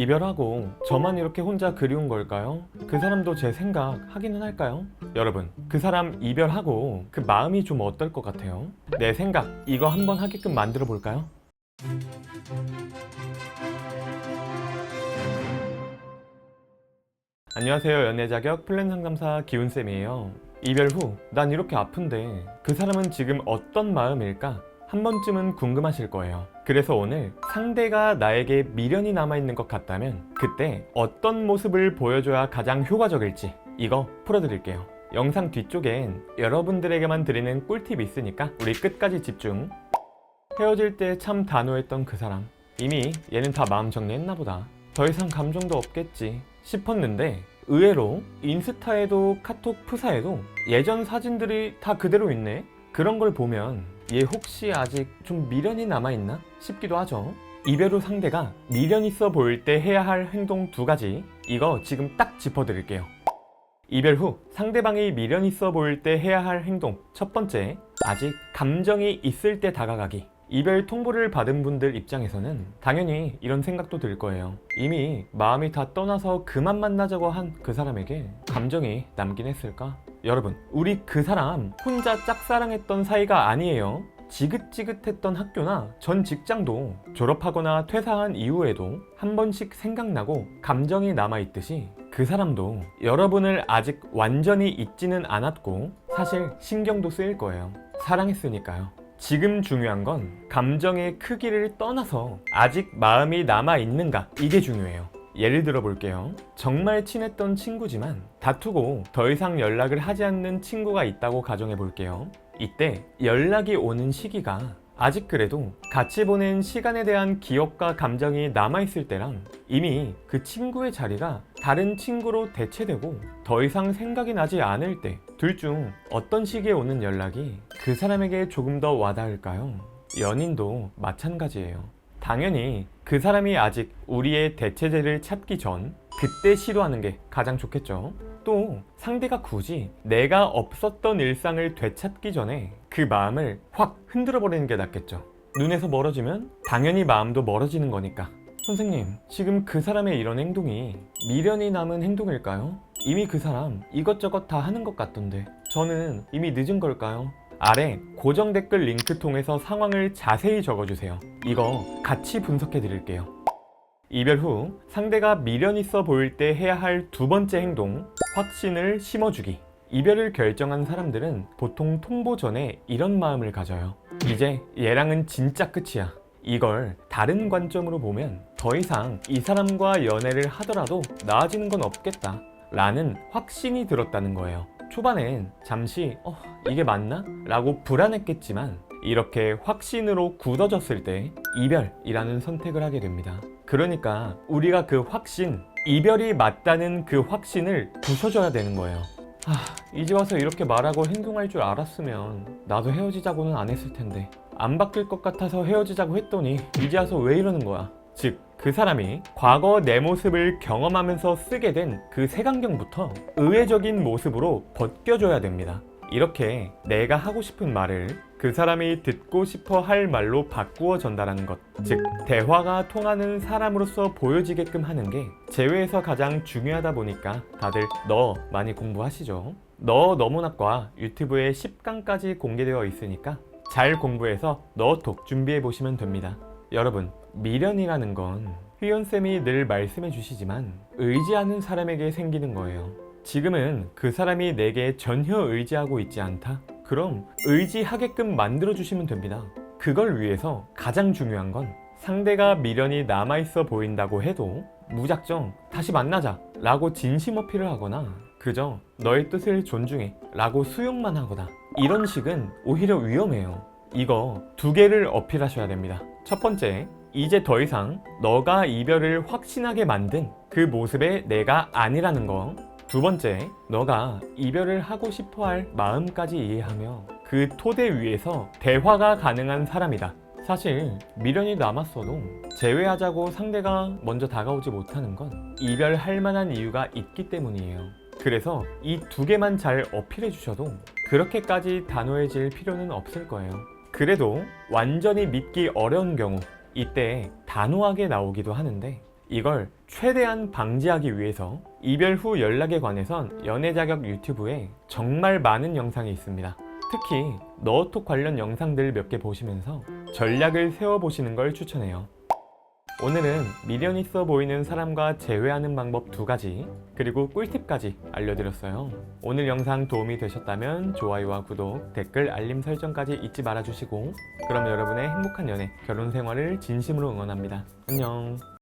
이별하고 저만 이렇게 혼자 그리운 걸까요? 그 사람도 제 생각 하기는 할까요? 여러분, 그 사람 이별하고 그 마음이 좀 어떨 것 같아요? 내 생각 이거 한번 하게끔 만들어 볼까요? 안녕하세요. 연애 자격 플랜 상담사 기훈쌤이에요. 이별 후 난 이렇게 아픈데 그 사람은 지금 어떤 마음일까? 한 번쯤은 궁금하실 거예요. 그래서 오늘 상대가 나에게 미련이 남아있는 것 같다면 그때 어떤 모습을 보여줘야 가장 효과적일지 이거 풀어드릴게요. 영상 뒤쪽엔 여러분들에게만 드리는 꿀팁이 있으니까 우리 끝까지 집중. 헤어질 때 참 단호했던 그 사람. 이미 얘는 다 마음 정리했나 보다. 더 이상 감정도 없겠지 싶었는데 의외로 인스타에도 카톡 프사에도 예전 사진들이 다 그대로 있네. 그런 걸 보면 얘 혹시 아직 좀 미련이 남아있나 싶기도 하죠. 이별 후 상대가 미련 있어 보일 때 해야 할 행동 두 가지. 이거 지금 딱 짚어드릴게요. 이별 후 상대방이 미련 있어 보일 때 해야 할 행동. 첫 번째, 아직 감정이 있을 때 다가가기. 이별 통보를 받은 분들 입장에서는 당연히 이런 생각도 들 거예요. 이미 마음이 다 떠나서 그만 만나자고 한 그 사람에게 감정이 남긴 했을까? 여러분, 우리 그 사람 혼자 짝사랑했던 사이가 아니에요. 지긋지긋했던 학교나 전 직장도 졸업하거나 퇴사한 이후에도 한 번씩 생각나고 감정이 남아있듯이 그 사람도 여러분을 아직 완전히 잊지는 않았고 사실 신경도 쓰일 거예요. 사랑했으니까요. 지금 중요한 건 감정의 크기를 떠나서 아직 마음이 남아있는가 이게 중요해요. 예를 들어 볼게요. 정말 친했던 친구지만 다투고 더 이상 연락을 하지 않는 친구가 있다고 가정해 볼게요. 이때 연락이 오는 시기가 아직 그래도 같이 보낸 시간에 대한 기억과 감정이 남아있을 때랑 이미 그 친구의 자리가 다른 친구로 대체되고 더 이상 생각이 나지 않을 때 둘 중 어떤 시기에 오는 연락이 그 사람에게 조금 더 와닿을까요? 연인도 마찬가지예요. 당연히 그 사람이 아직 우리의 대체제를 찾기 전 그때 시도하는 게 가장 좋겠죠. 또 상대가 굳이 내가 없었던 일상을 되찾기 전에 그 마음을 확 흔들어 버리는 게 낫겠죠. 눈에서 멀어지면 당연히 마음도 멀어지는 거니까. 선생님, 지금 그 사람의 이런 행동이 미련이 남은 행동일까요? 이미 그 사람 이것저것 다 하는 것 같던데 저는 이미 늦은 걸까요? 아래 고정 댓글 링크 통해서 상황을 자세히 적어주세요. 이거 같이 분석해 드릴게요. 이별 후 상대가 미련 있어 보일 때 해야 할 두 번째 행동, 확신을 심어주기. 이별을 결정한 사람들은 보통 통보 전에 이런 마음을 가져요. 이제 얘랑은 진짜 끝이야. 이걸 다른 관점으로 보면 더 이상 이 사람과 연애를 하더라도 나아지는 건 없겠다. 라는 확신이 들었다는 거예요. 초반엔 잠시, 어, 이게 맞나? 라고 불안했겠지만 이렇게 확신으로 굳어졌을 때 이별이라는 선택을 하게 됩니다. 그러니까 우리가 그 확신, 이별이 맞다는 그 확신을 부숴줘야 되는 거예요. 아, 이제 와서 이렇게 말하고 행동할 줄 알았으면 나도 헤어지자고는 안 했을 텐데 안 바뀔 것 같아서 헤어지자고 했더니 이제 와서 왜 이러는 거야? 즉, 그 사람이 과거 내 모습을 경험하면서 쓰게 된 그 색안경부터 의외적인 모습으로 벗겨줘야 됩니다. 이렇게 내가 하고 싶은 말을 그 사람이 듣고 싶어 할 말로 바꾸어 전달하는 것. 즉, 대화가 통하는 사람으로서 보여지게끔 하는 게 제외에서 가장 중요하다 보니까 다들 너 많이 공부하시죠. 너 너무나과 유튜브에 10강까지 공개되어 있으니까 잘 공부해서 너톡 준비해 보시면 됩니다. 여러분, 미련이라는 건 휘연쌤이 늘 말씀해 주시지만 의지하는 사람에게 생기는 거예요. 지금은 그 사람이 내게 전혀 의지하고 있지 않다? 그럼 의지하게끔 만들어 주시면 됩니다. 그걸 위해서 가장 중요한 건 상대가 미련이 남아있어 보인다고 해도 무작정 다시 만나자 라고 진심 어필을 하거나 그저 너의 뜻을 존중해 라고 수용만 하거나 이런 식은 오히려 위험해요. 이거 두 개를 어필하셔야 됩니다. 첫 번째, 이제 더 이상 너가 이별을 확신하게 만든 그 모습의 내가 아니라는 거. 두 번째, 너가 이별을 하고 싶어 할 마음까지 이해하며 그 토대 위에서 대화가 가능한 사람이다. 사실 미련이 남았어도 제외하자고 상대가 먼저 다가오지 못하는 건 이별할 만한 이유가 있기 때문이에요. 그래서 이 두 개만 잘 어필해 주셔도 그렇게까지 단호해질 필요는 없을 거예요. 그래도 완전히 믿기 어려운 경우 이때 단호하게 나오기도 하는데 이걸 최대한 방지하기 위해서 이별 후 연락에 관해선 연애 자격 유튜브에 정말 많은 영상이 있습니다. 특히 너톡 관련 영상들 몇 개 보시면서 전략을 세워보시는 걸 추천해요. 오늘은 미련 있어 보이는 사람과 재회하는 방법 두 가지, 그리고 꿀팁까지 알려드렸어요. 오늘 영상 도움이 되셨다면 좋아요와 구독, 댓글, 알림 설정까지 잊지 말아주시고, 그럼 여러분의 행복한 연애, 결혼 생활을 진심으로 응원합니다. 안녕.